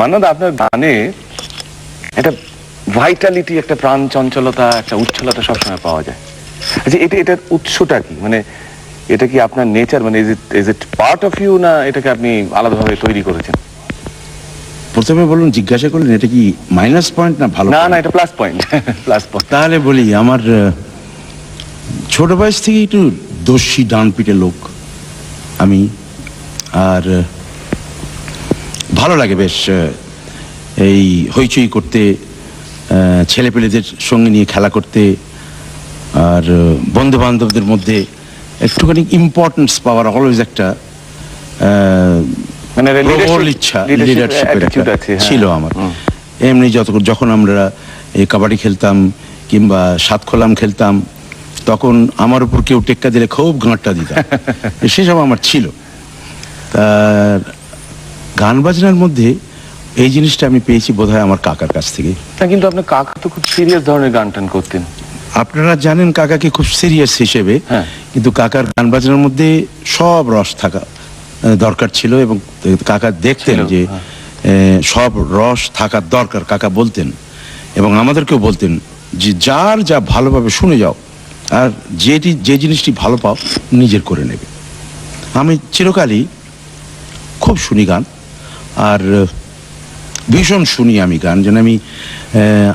মান্নাদ আপনার গানে একটা ভাইটালিটি একটা প্রাণ চঞ্চলতা একটা উচ্ছলতা সবসময় পাওয়া যায়। আচ্ছা এটা এটার উৎসটা কি? মানে এটা কি আপনার নেচার মানে is it is it part of you না এটাকে আপনি আলাদাভাবে তৈরি করেছেন? প্রথমে বলুন জিজ্ঞাসা করলেন এটা কি মাইনাস পয়েন্ট না ভালো না না এটা প্লাস পয়েন্ট প্লাস পয়েন্ট তাহলে বলি আমার ছোট বয়স থেকে একটু দস্যি ডান পিটে লোক আমি। আর ভালো লাগে বেশ এই হইচই করতে ছেলেপেলেদের সঙ্গে নিয়ে খেলা করতে আর বন্ধু বান্ধবদের মধ্যে একটুখানি ইম্পর্টেন্স পাওয়ার অলওয়েজ একটা মানে ইচ্ছা লিডারশিপের হ্যাঁ। ছিল আমার। এমনি যত যখন আমরা এই কাবাডি খেলতাম কিংবা সাতখোলাম খেলতাম তখন আমার উপর কেউ টেক্কা দিলে খুব গাঁটটা দিতাম সেসব আমার ছিল। তার গান বাজনার মধ্যে এই জিনিসটা আমি পেয়েছি বোধহয় আমার কাকার কাছ থেকে। না কিন্তু আপনার কাকা তো খুব সিরিয়াস ধরনের গান টান করতেন। আপনারা জানেন কাকাকে খুব সিরিয়াস হিসেবে হ্যাঁ। কিন্তু কাকার গান বাজনার মধ্যে সব রস থাকা দরকার ছিল এবং কাকা দেখতেন যে হ্যাঁ। সব রস থাকার দরকার কাকা বলতেন। এবং আমাদেরকেও বলতেন যে যার যা ভালোভাবে শুনে যাও আর যেটি যে জিনিসটি ভালো পাও নিজের করে নেবে। আমি চিরকালই খুব শুনি গান। আর ভীষণ শুনি আমি গান যেন আমি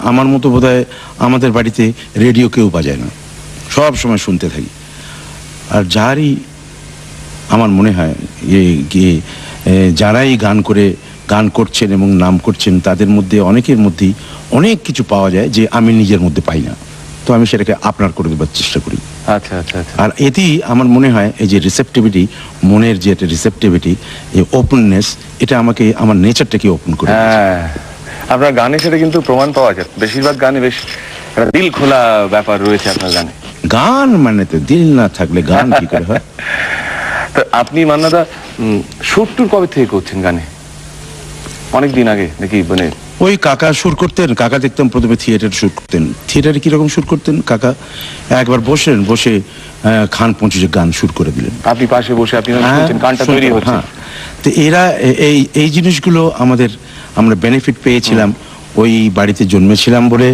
আমার মতো বোধহয় আমাদের বাড়িতে রেডিও কেউ বাজায় না। সব সময় শুনতে থাকি। আর যারই আমার মনে হয় যে, যারাই গান করে গান করছেন এবং নাম করছেন তাদের মধ্যে অনেকের মধ্যেই অনেক কিছু পাওয়া যায় যে আমি নিজের মধ্যে পাই না। তো আমি সেটাকে আপনার করে দেবার চেষ্টা করি। আচ্ছা আচ্ছা আচ্ছা। আর এটি আমার মনে হয় এই যে রিসেপ্টিভিটি মনের যে একটা রিসেপ্টিভিটি এই ওপেননেস এটা আমাকে আমার নেচারটাকে ওপেন করে হ্যাঁ। আপনার গানে সেটা কিন্তু প্রমাণ পাওয়া যায়। বেশিরভাগ গানে বেশ একটা দিল খোলা ব্যাপার রয়েছে আপনার গানে। গান মানে তো দিল না থাকলে গান কি করে হয়? তো আপনি মান্নাদা শুট টুর কবে থেকে করছেন গানে? অনেক দিন আগে নাকি মানে ওই কাকা সুর করতেন কাকা দেখতাম প্রথমে থিয়েটার শুট করতেন। থিয়েটারে কীরকম শুট করতেন? কাকা একবার বসলেন বসে খান পঞ্চাশের গান শুট করে দিলেন। আপনি পাশে বসে আপনি হ্যাঁ, গানটা তৈরি হচ্ছে। হ্যাঁ। তো এরা এই এই জিনিসগুলো আমাদের আমরা বেনিফিট পেয়েছিলাম ওই বাড়িতে জন্মেছিলাম বলে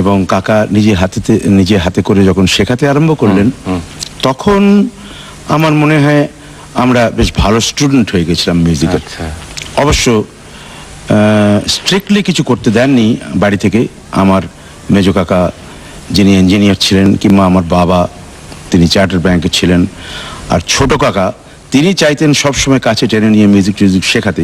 এবং কাকা নিজে হাতেতে নিজে হাতে করে যখন শেখাতে আরম্ভ করলেন তখন আমার মনে হয় আমরা বেশ ভালো স্টুডেন্ট হয়ে গেছিলাম মিউজিকের আচ্ছা। অবশ্য স্ট্রিক্টলি কিছু করতে দেননি বাড়ি থেকে। আমার মেজো কাকা যিনি ইঞ্জিনিয়ার ছিলেন কিংবা আমার বাবা তিনি চার্টার ব্যাংকে ছিলেন। আর ছোট কাকা, তিনি চাইতেন সবসময় কাছে টেনে নিয়ে মিউজিক টিউজিক শেখাতে।